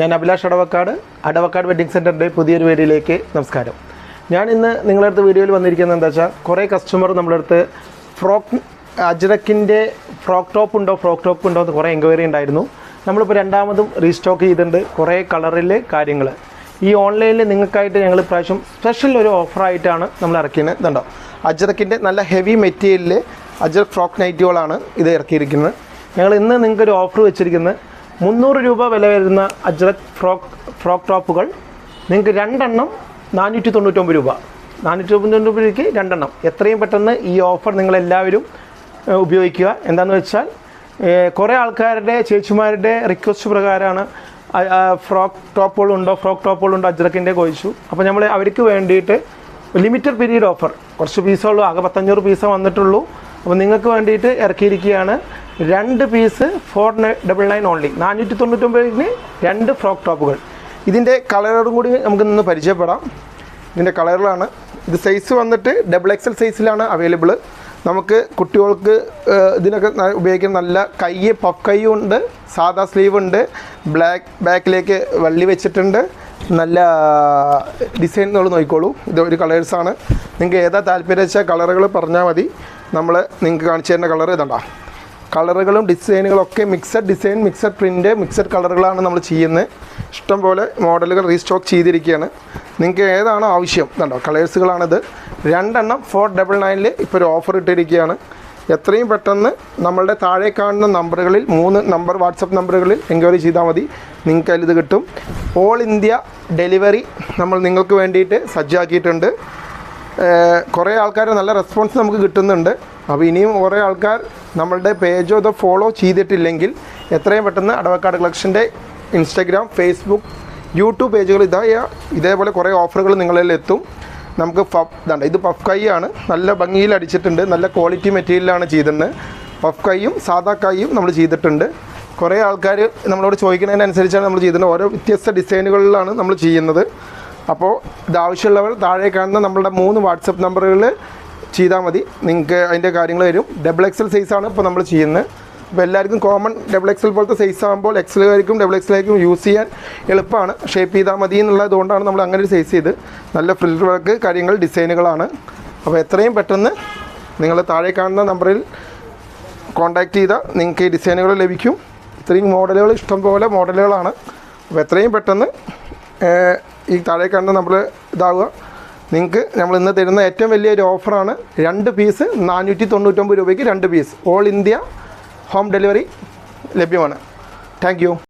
ഞാൻ അഭിലാഷ് അടവക്കാട് അടവക്കാട് വെഡ്ഡിംഗ് സെന്ററിന്റെ പുതിയൊരു വീഡിയോയിലേക്ക് നമസ്കാരം. ഞാൻ ഇന്ന് നിങ്ങളുടെ അടുത്ത് വീഡിയോയിൽ വന്നിരിക്കുന്നത് എന്താ വെച്ചാൽ കുറേ കസ്റ്റമർ നമ്മുടെ അടുത്ത് ഫ്രോക്ക് അജ്രക്കിന്റെ ഫ്രോക്ക് ടോപ്പ് ഉണ്ടോ ഫ്രോക്ക് ടോപ്പ് ഉണ്ടോ എന്ന് കുറേ എൻക്വയറി ഉണ്ടായിരുന്നു. നമ്മളിപ്പോൾ രണ്ടാമതും റീസ്റ്റോക്ക് ചെയ്തിട്ടുണ്ട് കുറേ കളറിൽ കാര്യങ്ങൾ ഈ ഓൺലൈനിൽ നിങ്ങൾക്കായിട്ട് ഞങ്ങൾ ഇപ്രാവശ്യം സ്പെഷ്യൽ ഒരു ഓഫറായിട്ടാണ് നമ്മൾ ഇറക്കിയത്. ഇതുണ്ടോ? അജ്രക്കിന്റെ നല്ല ഹെവി മെറ്റീരിയലിൽ അജ്രക് ഫ്രോക്ക് നൈറ്റുകളാണ് ഇത് ഇറക്കിയിരിക്കുന്നത്. ഞങ്ങൾ ഇന്ന് നിങ്ങൾക്കൊരു ഓഫർ വെച്ചിരിക്കുന്നത് മുന്നൂറ് രൂപ വില വരുന്ന അജ്രക് ഫ്രോക്ക് ഫ്രോക്ക് ടോപ്പുകൾ നിങ്ങൾക്ക് രണ്ടെണ്ണം നാനൂറ്റി തൊണ്ണൂറ്റൊമ്പത് രൂപ. നാനൂറ്റി തൊണ്ണൂറ്റൊമ്പത് രൂപയ്ക്ക് രണ്ടെണ്ണം. എത്രയും പെട്ടെന്ന് ഈ ഓഫർ നിങ്ങളെല്ലാവരും ഉപയോഗിക്കുക. എന്താണെന്ന് വെച്ചാൽ കുറേ ആൾക്കാരുടെ ചേച്ചിമാരുടെ റിക്വസ്റ്റ് പ്രകാരമാണ് ഫ്രോക്ക് ടോപ്പുകളുണ്ടോ ഫ്രോക്ക് ടോപ്പുകളുണ്ടോ അജ്രക്കിന്റെ ചോദിച്ചു അപ്പോൾ നമ്മൾ അവർക്ക് വേണ്ടിയിട്ട് ലിമിറ്റഡ് പീരീഡ് ഓഫർ. കുറച്ച് പീസേ ഉള്ളൂ ആകെ പത്തഞ്ഞൂറ് പീസേ വന്നിട്ടുള്ളൂ. അപ്പോൾ നിങ്ങൾക്ക് വേണ്ടിയിട്ട് ഇറക്കിയിരിക്കുകയാണ്. രണ്ട് piece four double nine only നാനൂറ്റി തൊണ്ണൂറ്റൊമ്പതിന് രണ്ട് ഫ്രോക്ക് ടോപ്പുകൾ. ഇതിന്റെ കളറോടും കൂടി നമുക്ക് നിന്ന് പരിചയപ്പെടാം. ഇതിന്റെ കളറിലാണ്. ഇത് സൈസ് വന്നിട്ട് ഡബിൾ എക്സൽ സൈസിലാണ് അവൈലബിൾ നമുക്ക് കുട്ടികൾക്ക് ഇതിനൊക്കെ ഉപയോഗിക്കാൻ നല്ല കൈ പഫ് കൈ ഉണ്ട് സാദാ സ്ലീവ് ഉണ്ട് ബ്ലാക്ക് ബാക്കിലേക്ക് വള്ളി വെച്ചിട്ടുണ്ട്. നല്ല ഡിസൈൻ നമ്മൾ നോക്കിക്കോളൂ. ഇത് ഒരു കളേഴ്സാണ് നിങ്ങൾക്ക് ഏതാ താല്പര്യം വെച്ചാൽ കളറുകൾ പറഞ്ഞാൽ മതി. നമ്മൾ നിങ്ങൾക്ക് കാണിച്ചു തരുന്ന കളർ ഇതണ്ട. കളറുകളും ഡിസൈനുകളും ഒക്കെ mixed design mixed print mixed കളറുകളാണ് നമ്മൾ ചെയ്യുന്നത്. ഇഷ്ടംപോലെ മോഡലുകൾ റീസ്റ്റോക്ക് ചെയ്തിരിക്കുകയാണ്. നിങ്ങൾക്ക് ഏതാണോ ആവശ്യം കണ്ടോ കളേഴ്സുകളാണിത്. രണ്ടെണ്ണം ഫോർ ഡബിൾ നയനിൽ ഇപ്പോൾ ഒരു ഓഫർ ഇട്ടിരിക്കുകയാണ്. എത്രയും പെട്ടെന്ന് നമ്മളുടെ താഴെ കാണുന്ന നമ്പറുകളിൽ മൂന്ന് നമ്പർ വാട്സപ്പ് നമ്പറുകളിൽ എൻക്വയറി ചെയ്താൽ മതി. നിങ്ങൾക്ക് അതിൽ ഇത് കിട്ടും. ഓൾ ഇന്ത്യ ഡെലിവറി നമ്മൾ നിങ്ങൾക്ക് വേണ്ടിയിട്ട് സജ്ജാക്കിയിട്ടുണ്ട്. കുറേ ആൾക്കാർ നല്ല റെസ്പോൺസ് നമുക്ക് കിട്ടുന്നുണ്ട്. അപ്പോൾ ഇനിയും കുറേ ആൾക്കാർ നമ്മളുടെ പേജോ ഇതോ ഫോളോ ചെയ്തിട്ടില്ലെങ്കിൽ എത്രയും പെട്ടെന്ന് അടവക്കാട് കളക്ഷന്റെ ഇൻസ്റ്റഗ്രാം ഫേസ്ബുക്ക് യൂട്യൂബ് പേജുകൾ ഇതാ ഇതേപോലെ കുറേ ഓഫറുകൾ നിങ്ങളിൽ എത്തും. നമുക്ക് പഫ് ഇതാണ് ഇത് പഫ് കൈയാണ് നല്ല ഭംഗിയിൽ അടിച്ചിട്ടുണ്ട്. നല്ല ക്വാളിറ്റി മെറ്റീരിയലാണ് ചെയ്തിട്ടുണ്ട് പഫ് കൈയും സാധാ കൈയും നമ്മൾ ചെയ്തിട്ടുണ്ട്. കുറേ ആൾക്കാർ നമ്മളോട് ചോദിക്കുന്നതിനനുസരിച്ചാണ് നമ്മൾ ചെയ്തിട്ടുണ്ട് ഓരോ വ്യത്യസ്ത ഡിസൈനുകളിലാണ് നമ്മൾ ചെയ്യുന്നത്. അപ്പോൾ ഇത് ആവശ്യമുള്ളവർ താഴെ കാണുന്ന നമ്മളുടെ മൂന്ന് വാട്സപ്പ് നമ്പറുകളിൽ ചെയ്താൽ മതി. നിങ്ങൾക്ക് അതിന്റെ കാര്യങ്ങൾ വരും ഡബിൾ എക്സൽ സൈസാണ് ഇപ്പോൾ നമ്മൾ ചെയ്യുന്നത്. അപ്പോൾ എല്ലാവർക്കും കോമൺ ഡബിൾ എക്സൽ പോലത്തെ സൈസ് ആകുമ്പോൾ എക്സലുകാർക്കും ഡബിൾ എക്സലായിരിക്കും യൂസ് ചെയ്യാൻ എളുപ്പമാണ്. ഷേപ്പ് ചെയ്താൽ മതി എന്നുള്ളതുകൊണ്ടാണ് നമ്മൾ അങ്ങനെ ഒരു സൈസ് ചെയ്ത്. നല്ല ഫിൽറ്റർ വർക്ക് കാര്യങ്ങൾ ഡിസൈനുകളാണ് അപ്പോൾ എത്രയും പെട്ടെന്ന് നിങ്ങൾ താഴെ കാണുന്ന നമ്പറിൽ കോൺടാക്റ്റ് ചെയ്താൽ നിങ്ങൾക്ക് ഈ ഡിസൈനുകൾ ലഭിക്കും. ഇത്രയും മോഡലുകൾ ഇഷ്ടം പോലെ മോഡലുകളാണ് അപ്പോൾ എത്രയും പെട്ടെന്ന് ഈ താഴെ കാണുന്ന നമ്മൾ ഇതാവുക. നിങ്ങൾക്ക് നമ്മൾ ഇന്ന് തരുന്ന ഏറ്റവും വലിയൊരു ഓഫറാണ് രണ്ട് പീസ് നാനൂറ്റി തൊണ്ണൂറ്റൊമ്പത് രൂപയ്ക്ക് രണ്ട് piece. All India home delivery ലഭ്യമാണ്. താങ്ക്